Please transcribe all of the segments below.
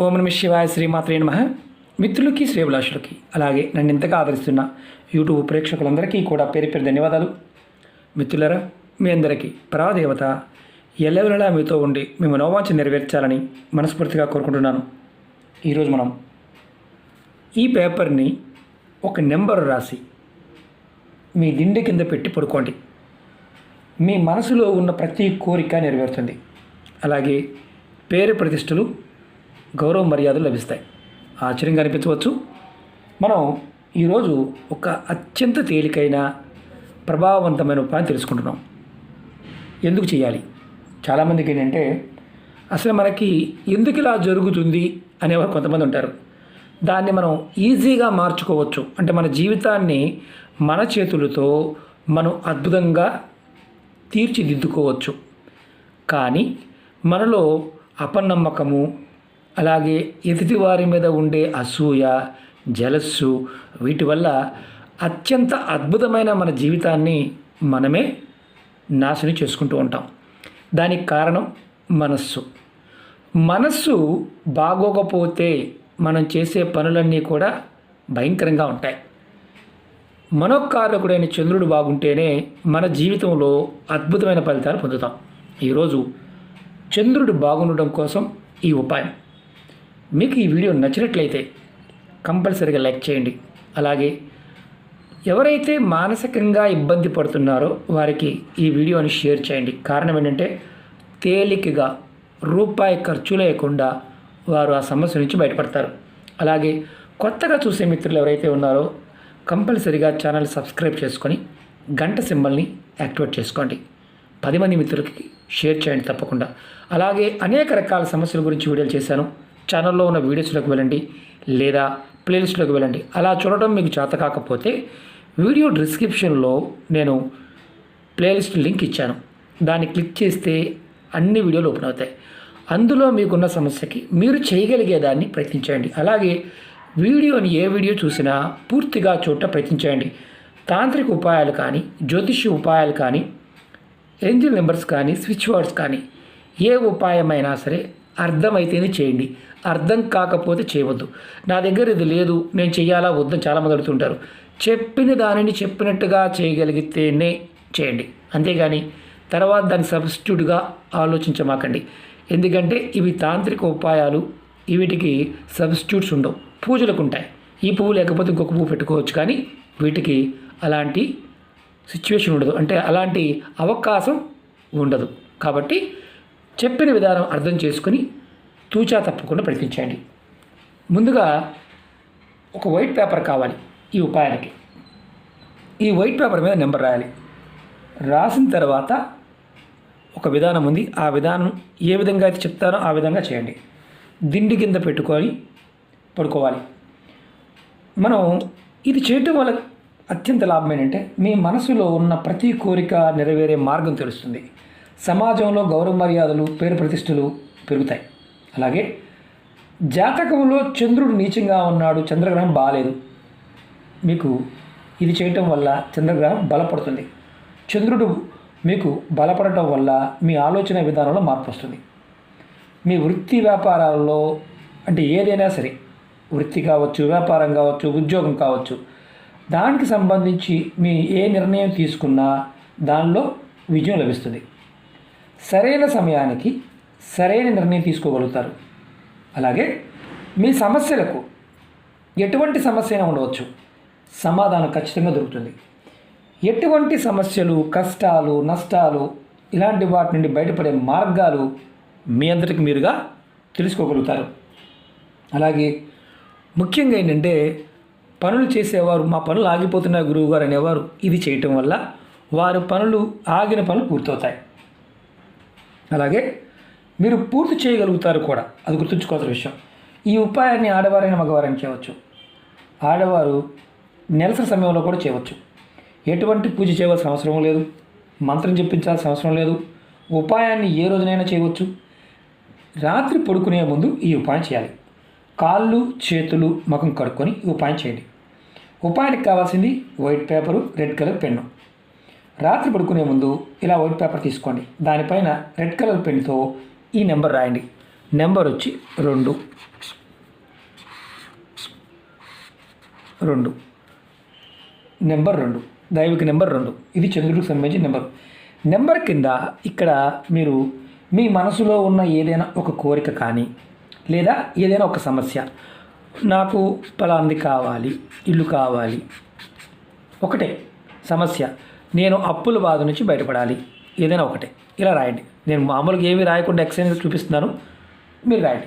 ఓం నమ శివాయ శ్రీమాత్రే నమ. మిత్రులకి శ్రేభిలాషులకి అలాగే నన్ను ఇంతగా ఆదరిస్తున్న యూట్యూబ్ ప్రేక్షకులందరికీ కూడా పేరు పేరు ధన్యవాదాలు. మిత్రులరా మీ అందరికీ పరాదేవత ఎల్లవెలలా మీతో ఉండి మీ మనోవాంఛ నెరవేర్చాలని మనస్ఫూర్తిగా కోరుకుంటున్నాను. ఈరోజు మనం ఈ పేపర్ని ఒక నెంబర్ రాసి మీ దిండి కింద పెట్టి పడుకోండి. మీ మనసులో ఉన్న ప్రతి కోరిక నెరవేరుతుంది. అలాగే పేరు ప్రతిష్టలు గౌరవ మర్యాదలు లభిస్తాయి. ఆశ్చర్యంగా అనిపించవచ్చు. మనం ఈరోజు ఒక అత్యంత తేలికైన ప్రభావవంతమైన ఉపాయం తెలుసుకుంటున్నాం. ఎందుకు చేయాలి? చాలామందికి ఏంటంటే అసలు మనకి ఎందుకు ఇలా జరుగుతుంది అనేవారు కొంతమంది ఉంటారు. దాన్ని మనం ఈజీగా మార్చుకోవచ్చు. అంటే మన జీవితాన్ని మన చేతులతో మనం అద్భుతంగా తీర్చిదిద్దుకోవచ్చు. కానీ మనలో అపనమ్మకము అలాగే ఎదుటి వారి మీద ఉండే అసూయ జలస్సు వీటి వల్ల అత్యంత అద్భుతమైన మన జీవితాన్ని మనమే నాశనం చేసుకుంటూ ఉంటాం. దానికి కారణం మనస్సు. మనస్సు బాగోకపోతే మనం చేసే పనులన్నీ కూడా భయంకరంగా ఉంటాయి. మనోకారకుడైన చంద్రుడు బాగుంటేనే మన జీవితంలో అద్భుతమైన ఫలితాలు పొందుతాం. ఈరోజు చంద్రుడు బాగుండడం కోసం ఈ ఉపాయం. మీకు ఈ వీడియో నచ్చినట్లయితే కంపల్సరీగా లైక్ చేయండి. అలాగే ఎవరైతే మానసికంగా ఇబ్బంది పడుతున్నారో వారికి ఈ వీడియోని షేర్ చేయండి. కారణం ఏంటంటే తేలికగా రూపాయి ఖర్చు లేకుండా వారు ఆ సమస్య నుంచి బయటపడతారు. అలాగే కొత్తగా చూసే మిత్రులు ఎవరైతే ఉన్నారో కంపల్సరీగా ఛానల్ సబ్స్క్రైబ్ చేసుకొని గంట సింబల్ని యాక్టివేట్ చేసుకోండి. పది మంది మిత్రులకి షేర్ చేయండి తప్పకుండా. అలాగే అనేక రకాల సమస్యల గురించి వీడియోలు చేశాను. ఛానల్లో ఉన్న వీడియోస్లోకి వెళ్ళండి లేదా ప్లేలిస్ట్లోకి వెళ్ళండి. అలా చూడటం మీకు చేత కాకపోతే వీడియో డిస్క్రిప్షన్లో నేను ప్లేలిస్ట్ లింక్ ఇచ్చాను. దాన్ని క్లిక్ చేస్తే అన్ని వీడియోలు ఓపెన్ అవుతాయి. అందులో మీకున్న సమస్యకి మీరు చేయగలిగేదాన్ని ప్రయత్నించండి. అలాగే వీడియోని ఏ వీడియో చూసినా పూర్తిగా చూడటం ప్రయత్నించండి. తాంత్రిక ఉపాయాలు కానీ జ్యోతిష్య ఉపాయాలు కానీ ఏంజిల్ నెంబర్స్ కానీ స్విచ్ వర్డ్స్ కానీ ఏ ఉపాయమైనా సరే అర్థమైతేనే చేయండి. అర్థం కాకపోతే చేయవద్దు. నా దగ్గర ఇది లేదు నేను చేయాలా వద్దని చాలామంది అడుగుతుంటారు. చెప్పిన దానిని చెప్పినట్టుగా చేయగలిగితేనే చేయండి. అంతేగాని తర్వాత దాని సబ్స్టిట్యూట్గా ఆలోచించమాకండి. ఎందుకంటే ఇవి తాంత్రిక ఉపాయాలు వీటికి సబ్స్టిట్యూట్స్ ఉండవు. పూజలకు ఉంటాయి ఈ పువ్వు లేకపోతే ఇంకొక పువ్వు పెట్టుకోవచ్చు కానీ వీటికి అలాంటి సిచ్యువేషన్ ఉండదు. అంటే అలాంటి అవకాశం ఉండదు. కాబట్టి చెప్పిన విధానం అర్థం చేసుకుని తూచా తప్పకుండా ప్రయత్నించండి. ముందుగా ఒక వైట్ పేపర్ కావాలి ఈ ఉపాయానికి ఈ వైట్ పేపర్ మీద నెంబర్ రాయాలి. రాసిన తర్వాత ఒక విధానం ఉంది. ఆ విధానం ఏ విధంగా అయితే చెప్తారో ఆ విధంగా చేయండి. దిండి కింద పెట్టుకొని పడుకోవాలి. మనం ఇది చేయటం వల్ల అత్యంత లాభం ఏంటంటే మీ మనసులో ఉన్న ప్రతి కోరిక నెరవేరే మార్గం తెలుస్తుంది. సమాజంలో గౌరవ మర్యాదలు పేరు ప్రతిష్టలు పెరుగుతాయి. అలాగే జాతకంలో చంద్రుడు నీచంగా ఉన్నాడు చంద్రగ్రహం బాగాలేదు మీకు ఇది చేయటం వల్ల చంద్రగ్రహం బలపడుతుంది. చంద్రుడు మీకు బలపడటం వల్ల మీ ఆలోచన విధానంలో మార్పు వస్తుంది. మీ వృత్తి వ్యాపారాలలో అంటే ఏదైనా సరే వృత్తి కావచ్చు వ్యాపారం కావచ్చు ఉద్యోగం కావచ్చు దానికి సంబంధించి మీ ఏ నిర్ణయం తీసుకున్నా దానిలో విజయం లభిస్తుంది. సరైన సమయానికి సరైన నిర్ణయం తీసుకోగలుగుతారు. అలాగే మీ సమస్యలకు ఎటువంటి సమస్య అయినా ఉండవచ్చు. సమాధానం ఖచ్చితంగా దొరుకుతుంది. ఎటువంటి సమస్యలు కష్టాలు నష్టాలు ఇలాంటి వాటి నుండి బయటపడే మార్గాలు మీ అందరికి మీరుగా తెలుసుకోగలుగుతారు. అలాగే ముఖ్యంగా ఏంటంటే పనులు చేసేవారు మా పనులు ఆగిపోతున్నాయి గురువు గారు అనేవారు. ఇది చేయటం వల్ల వారు పనులు ఆగిన పనులు పూర్తవుతాయి. అలాగే మీరు పూర్తి చేయగలుగుతారు కూడా. అది గుర్తుంచుకోవాల్సిన విషయం. ఈ ఉపాయాన్ని ఆడవారైన మగవారైనా చేయవచ్చు. ఆడవారు నెలసరి సమయంలో కూడా చేయవచ్చు. ఎటువంటి పూజ చేయవలసిన అవసరం లేదు. మంత్రం చెప్పించాల్సిన అవసరం లేదు. ఉపాయాన్ని ఏ రోజునైనా చేయవచ్చు. రాత్రి పడుకునే ముందు ఈ ఉపాయం చేయాలి. కాళ్ళు చేతులు ముఖం కడుక్కొని ఈ ఉపాయం చేయండి. ఉపాయానికి కావాల్సింది white paper red colour pen. రాత్రి పడుకునే ముందు ఇలా వైట్ పేపర్ తీసుకోండి. దానిపైన రెడ్ కలర్ పెన్తో ఈ నెంబర్ రాయండి. నెంబర్ వచ్చి రెండు. రెండు. నెంబర్ రెండు. దైవిక నెంబర్ రెండు. ఇది చంద్రుడికి సంబంధించిన నెంబర్ నెంబర్ కింద ఇక్కడ మీరు మీ మనసులో ఉన్న ఏదైనా ఒక కోరిక కానీ లేదా ఏదైనా ఒక సమస్య నాకు పలాంది కావాలి ఇల్లు కావాలి. ఒకటే సమస్య. నేను అప్పుల బాధ నుంచి బయటపడాలి. ఏదైనా ఒకటే. ఇలా రాయండి. నేను మామూలుగా ఏమీ రాయకుండా ఎక్సైజ్ చూపిస్తున్నాను. మీరు రాయండి.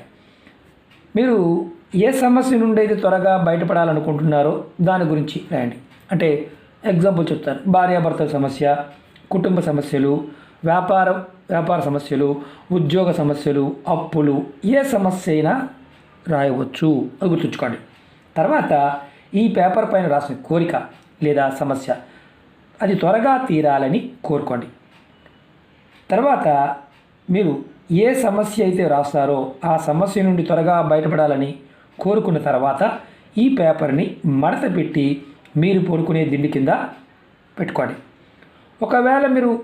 మీరు ఏ సమస్య నుండి అయితే త్వరగా బయటపడాలనుకుంటున్నారో దాని గురించి రాయండి. అంటే ఎగ్జాంపుల్ చెప్తాను. భార్యాభర్తల సమస్య కుటుంబ సమస్యలు వ్యాపార వ్యాపార సమస్యలు ఉద్యోగ సమస్యలు అప్పులు ఏ సమస్య అయినా రాయవచ్చు. అది గుర్తుంచుకోండి. తర్వాత ఈ పేపర్ పైన రాసిన కోరిక లేదా సమస్య అది త్వరగా తీరాలని కోరుకోండి. తర్వాత మీరు ఏ సమస్య అయితే రాస్తారో ఆ సమస్య నుండి త్వరగా బయటపడాలని కోరుకున్న తర్వాత ఈ పేపర్ని మడత పెట్టి మీరు పడుకునే దిండి కింద పెట్టుకోండి. ఒకవేళ మీరు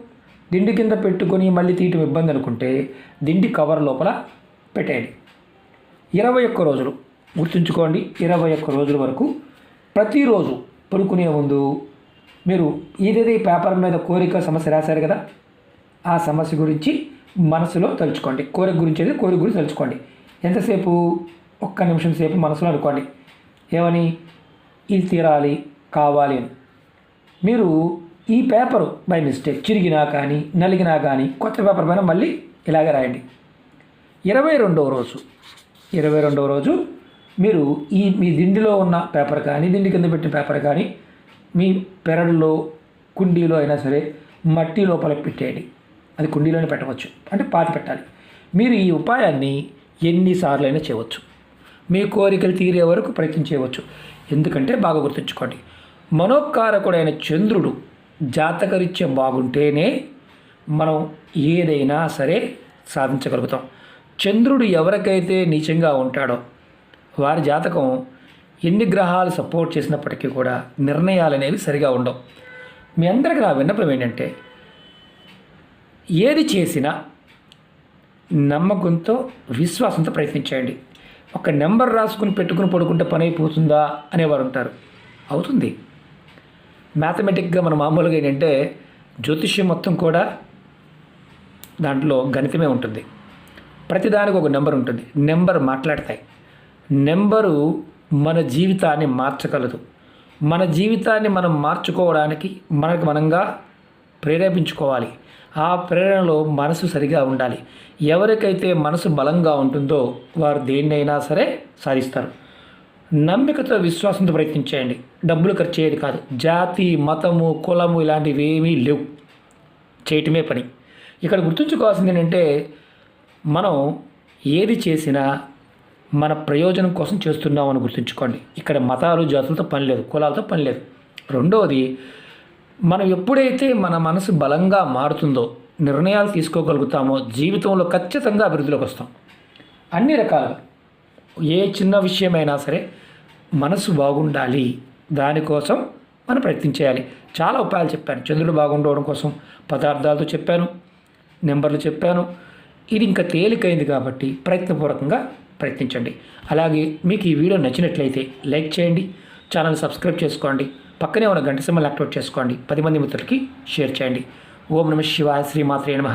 దిండి కింద పెట్టుకొని మళ్ళీ తీయటం ఇబ్బంది అనుకుంటే దిండి కవర్ లోపల పెట్టేయండి. ఇరవై ఒక్క రోజులు గుర్తుంచుకోండి ఇరవై ఒక్క రోజుల వరకు ప్రతిరోజు పడుకునే ముందు మీరు ఏదేది ఈ పేపర్ మీద కోరిక సమస్య రాశారు కదా ఆ సమస్య గురించి మనసులో తలుచుకోండి. కోరిక గురించి అయితే కోరిక గురించి తలుచుకోండి. ఎంతసేపు? ఒక్క నిమిషం సేపు మనసులో అనుకోండి. ఏమని? ఇది తీరాలి కావాలి అని. మీరు ఈ పేపరు బై మిస్టేక్ చిరిగినా కానీ నలిగినా కానీ కొత్త పేపర్ పైన మళ్ళీ ఇలాగే రాయండి. ఇరవై రెండవ రోజు. ఇరవై రెండవ రోజు మీరు ఈ మీ దిండిలో ఉన్న పేపర్ కానీ దిండి కింద పెట్టిన పేపర్ కానీ పెరడులో కుండీలో అయినా సరే మట్టి లోపల పెట్టేయండి. అది కుండీలోనే పెట్టవచ్చు. అంటే పాతి పెట్టాలి. మీరు ఈ ఉపాయాన్ని ఎన్నిసార్లు అయినా చేయవచ్చు. మీ కోరికలు తీరే వరకు ప్రయత్నం చేయవచ్చు. ఎందుకంటే బాగా గుర్తుంచుకోండి. మనోకారకుడైన చంద్రుడు జాతకరీత్యం బాగుంటేనే మనం ఏదైనా సరే సాధించగలుగుతాం. చంద్రుడు ఎవరికైతే నీచంగా ఉంటాడో వారి జాతకం ఎన్ని గ్రహాలు సపోర్ట్ చేసినప్పటికీ కూడా నిర్ణయాలు అనేవి సరిగా ఉండవు. మీ అందరికీ నా విన్నపం ఏంటంటే ఏది చేసినా నమ్మకంతో విశ్వాసంతో ప్రయత్నించేయండి ఒక నెంబర్ రాసుకుని పెట్టుకుని పడుకుంటే పని అయిపోతుందా అనేవారు ఉంటారు. అవుతుంది. మ్యాథమెటిక్గా మన మామూలుగా ఏంటంటే జ్యోతిష్యం మొత్తం కూడా దాంట్లో గణితమే ఉంటుంది. ప్రతిదానికి ఒక నెంబర్ ఉంటుంది. నెంబర్ మాట్లాడతాయి. నెంబరు మన జీవితాన్ని మార్చగలదు. మన జీవితాన్ని మనం మార్చుకోవడానికి మనకు మనంగా ప్రేరేపించుకోవాలి. ఆ ప్రేరణలో మనసు సరిగా ఉండాలి. ఎవరికైతే మనసు బలంగా ఉంటుందో వారు దేన్నైనా సరే సాధిస్తారు. నమ్మికతో విశ్వాసంతో ప్రయత్నించేయండి డబ్బులు ఖర్చు చేయదు కాదు. జాతి మతము కులము ఇలాంటివి ఏమీ లేవు. చేయటమే పని. ఇక్కడ గుర్తుంచుకోవాల్సింది ఏంటంటే మనం ఏది చేసినా మన ప్రయోజనం కోసం చేస్తున్నామని గుర్తుంచుకోండి. ఇక్కడ మతాలు జాతులతో పని లేదు కులాలతో పని లేదు. రెండవది మనం ఎప్పుడైతే మన మనసు బలంగా మారుతుందో నిర్ణయాలు తీసుకోగలుగుతామో జీవితంలో ఖచ్చితంగా అభివృద్ధిలోకి వస్తాం. అన్ని రకాలుగా. ఏ చిన్న విషయమైనా సరే మనసు బాగుండాలి. దానికోసం మనం ప్రయత్నం చేయాలి. చాలా ఉపాయాలు చెప్పాను. చంద్రుడు బాగుండవడం కోసం పదార్థాలతో చెప్పాను నెంబర్లు చెప్పాను. ఇది ఇంకా తేలికైంది కాబట్టి ప్రయత్నపూర్వకంగా ప్రయత్నించండి. అలాగే మీకు ఈ వీడియో నచ్చినట్లయితే లైక్ చేయండి ఛానల్ సబ్స్క్రైబ్ చేసుకోండి పక్కనే ఉన్న గంట సింబల్ యాక్టివేట్ చేసుకోండి పది మంది మిత్రులకి షేర్ చేయండి. ఓం నమ శివాయ శ్రీమాత్రే నమ.